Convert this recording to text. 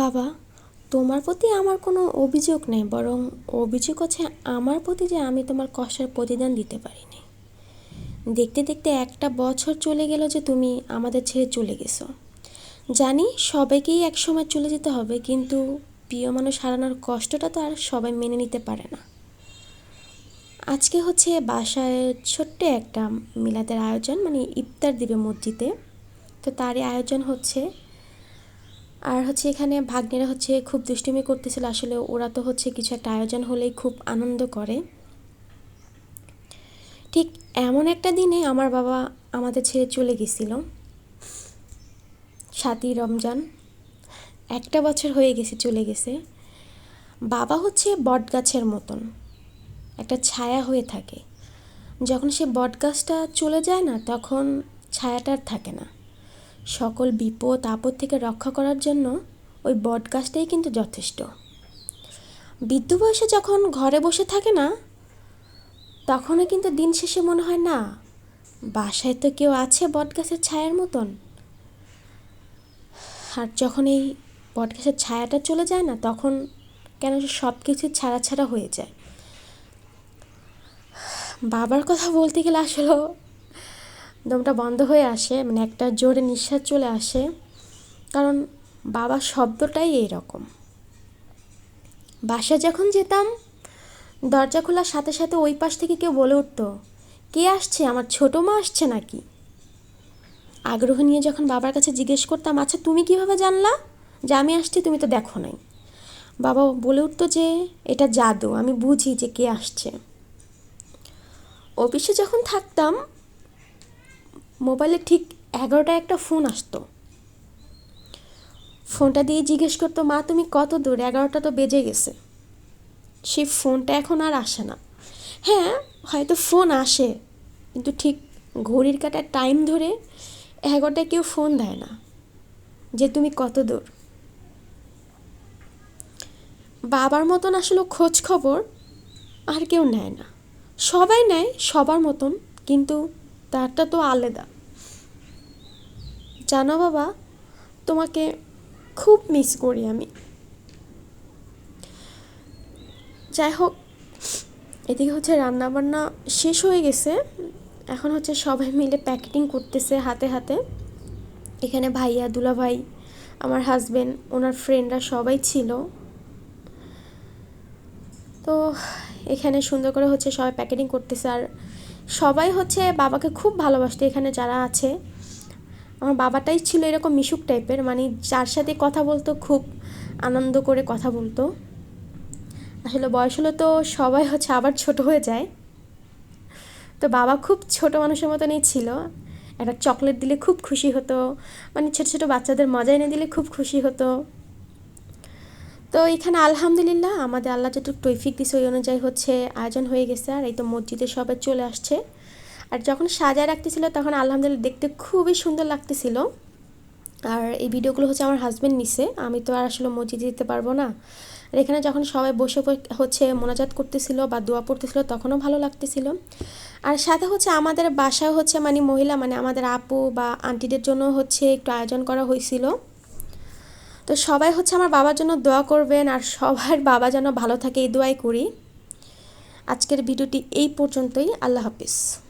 বাবা, তোমার প্রতি আমার কোনো অভিযোগ নেই, বরং অভিযোগ হচ্ছে আমার প্রতি যে আমি তোমার কষ্টের প্রতিদান দিতে পারিনি। দেখতে দেখতে একটা বছর চলে গেল যে তুমি আমাদের ছেড়ে চলে গেছো। জানি সবাইকেই একসময় চলে যেতে হবে, কিন্তু প্রিয় মানুষ হারানোর কষ্টটা তো আর সবাই মেনে নিতে পারে না। আজকে হচ্ছে বাসায় ছোট্ট একটা মিলাদের আয়োজন মানে ইফতার দিবে মসজিদে। তো তারই আয়োজন হচ্ছে আর হচ্ছে এখানে ভাগ্নেরা হচ্ছে খুব দুষ্টুমি করতেছিল। আসলে ওরা তো হচ্ছে কিছু একটা আয়োজন হলেই খুব আনন্দ করে। ঠিক এমন একটা দিনে আমার বাবা আমাদের ছেড়ে চলে গেছিল। সাতই রমজান, একটা বছর হয়ে গেছে চলে গেছে। বাবা হচ্ছে বটগাছের মতন, একটা ছায়া হয়ে থাকে। যখন সে বটগাছটা চলে যায় না, তখন ছায়াটা আর থাকে না। সকল বিপদ, আপদ থেকে রক্ষা করার জন্য ওই বট গাছটাই কিন্তু যথেষ্ট। বৃদ্ধ বয়সে যখন ঘরে বসে থাকে না, তখনও কিন্তু দিন শেষে মনে হয়, না, বাসায় তো কেউ আছে বট গাছের ছায়ার মতন। আর যখন এই বট গাছের ছায়াটা চলে যায় না, তখন কেন সব কিছু ছাড়া ছাড়া হয়ে যায়। বাবার কথা বলতে গেলে আসলে দমটা বন্ধ হয়ে আসে মানে একটা জোরে নিঃশ্বাস চলে আসে। কারণ বাবা শব্দটাই এইরকম। বাসা যখন যেতাম, দরজা খোলার সাথে সাথে ওই পাশ থেকে কেউ বলে উঠতো, কে আসছে? আমার ছোটো মা আসছে নাকি? আগ্রহ নিয়ে যখন বাবার কাছে জিজ্ঞেস করতাম আচ্ছা তুমি কীভাবে জানলা? যে আমি আসছি, তুমি তো দেখো নাই। বাবা বলে উঠতো যে, এটা জাদু, আমি বুঝি যে কে আসছে। অফিসে যখন থাকতাম মোবাইলে ঠিক এগারোটায় একটা ফোন আসতো। ফোনটা দিয়ে জিজ্ঞেস করতো, মা, তুমি কত দূর? এগারোটা তো বেজে গেছে। সেই ফোনটা এখন আর আসে না। হ্যাঁ হয়তো ফোন আসে, কিন্তু ঠিক ঘড়ির কাটার টাইম ধরে এগারোটায় কেউ ফোন দেয় না, যে তুমি কত দূর? বাবার মতন আসলে খোঁজ খবর আর কেউ নেয় না। সবাই নেয় সবার মতন, কিন্তু তারটা তো আলাদা। জানো বাবা, তোমাকে খুব মিস করি আমি। যাই হোক, এদিকে হচ্ছে রান্নাবান্না শেষ হয়ে গেছে। এখন হচ্ছে সবাই মিলে প্যাকেটিং করতেছে হাতে হাতে। এখানে ভাইয়া দুলা ভাই আমার হাজবেন্ড ওনার ফ্রেন্ডরা সবাই ছিল। তো এখানে সুন্দর করে হচ্ছে সবাই প্যাকেটিং করতেছে। আর সবাই হচ্ছে বাবাকে খুব ভালোবাসতো এখানে যারা আছে। আমার বাবাটাই ছিল এরকম মিশুক টাইপের মানে যার সাথে কথা বলতো, খুব আনন্দ করে কথা বলতো। আসলে বয়স হলে তো সবাই হচ্ছে আবার ছোট হয়ে যায়। তো বাবা খুব ছোট মানুষের মতনই ছিল। একটা চকলেট দিলে খুব খুশি হতো মানে ছোটো ছোটো বাচ্চাদের মজা এনে দিলে খুব খুশি হতো। তো এখানে আলহামদুলিল্লাহ, আমাদের আল্লাহ যেটুকু টৈফিক দিছে ওই অনুযায়ী হচ্ছে আয়োজন হয়ে গেছে, আর এই তো মসজিদে সবাই চলে আসছে। আর যখন সাজায় রাখতেছিল, তখন আলহামদুলিল্লাহ দেখতে খুবই সুন্দর লাগতেছিল। আর এই ভিডিওগুলো হচ্ছে আমার হাজব্যান্ড নিছে। আমি তো আর আসলে মসজিদে দিতে পারব না। আর এখানে যখন সবাই বসে হচ্ছে মোনাজাত করতেছিল বা দোয়া পড়তেছিল, তখনও ভালো লাগতেছিল। আর সাথে হচ্ছে আমাদের বাসায় হচ্ছে মানে মহিলা মানে আমাদের আপু বা আন্টিদের জন্য হচ্ছে একটু আয়োজন করা হয়েছিল। তো সবাই হচ্ছে আমার বাবার জন্য দোয়া করবেন আর সবার বাবা যেন ভালো থাকে, এই দোয়াই করি। আজকের ভিডিওটি এই পর্যন্তই। আল্লাহ হাফিজ।